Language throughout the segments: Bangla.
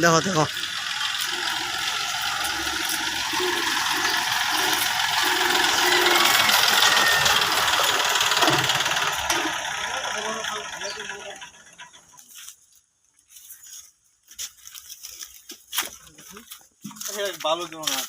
দেখো দেখো ভালো না?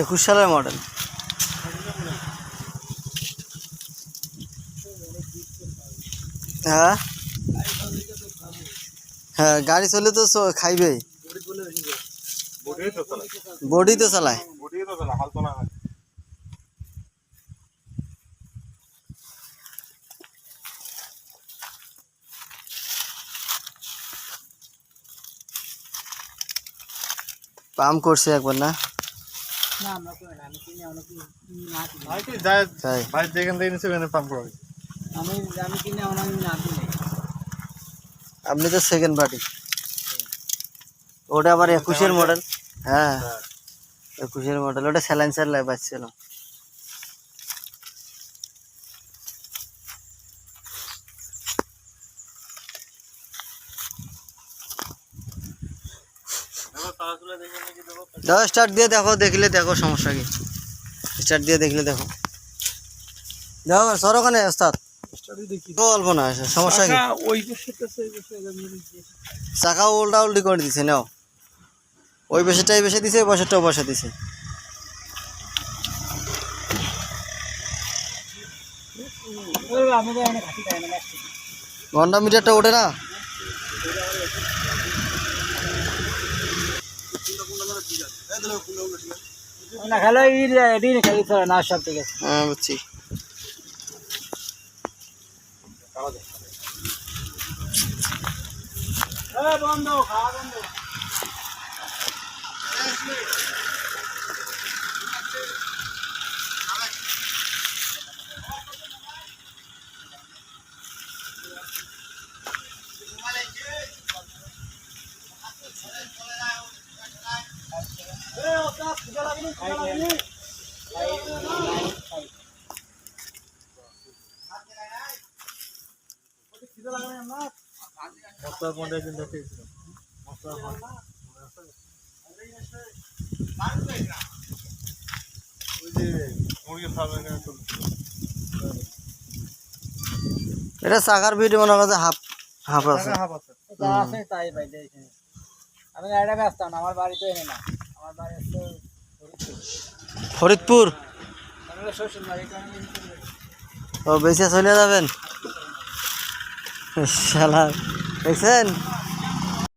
একুশ সালের মডেল। হ্যাঁ? হ্যাঁ গাড়ি চলে তো চালায় বডি তো চালায়। পাম্প করছে একবার না? ভাই কি যায় তাই। ভাই যেখান থেকে পাম্প করা। হয়েছে। আমি আমি কিনে আমার আমি না কিনে। আপনি তো সেকেন্ড পার্টি ওটা আবার একুশের মডেল হ্যাঁ। একুশের মডেল ওটা স্যালেন্সার লাই পাচ্ছিল দাও স্টার্ট দিয়ে দেখো দেখলে দেখো সমস্যা কি। স্টার্ট দিয়ে দেখলে দেখো। দেখো সর ওখানে ওস্তাদ। অল্প না সমস্যা কি? ওই চাকা উল্টা উল্টি করে দিছে নাও। ওই বসেটাই বসে দিছে ওই বসেরটাও বসে দিছে। ঘণ্টা মিটারটা ওঠে না? না খেলো না সব ঠিক আছে। হ্যাঁ বুঝছি। বন্ধ খাওয়া বন্ধ মশলার ওই যে ফার্ম চলছিল এটা চাকার ভিডিও মনে করছে হাফ হাফ আছে। হাফ আছে। যা আছে তাই ভাই আমি গাড়িটা ব্যস্ত না আমার বাড়ি তো এনে না। আমার বাড়ি হচ্ছে ফরিদপুর। ফরিদপুর? তো ও বেঁচে চলে যাবেন? শালা দেখছেন?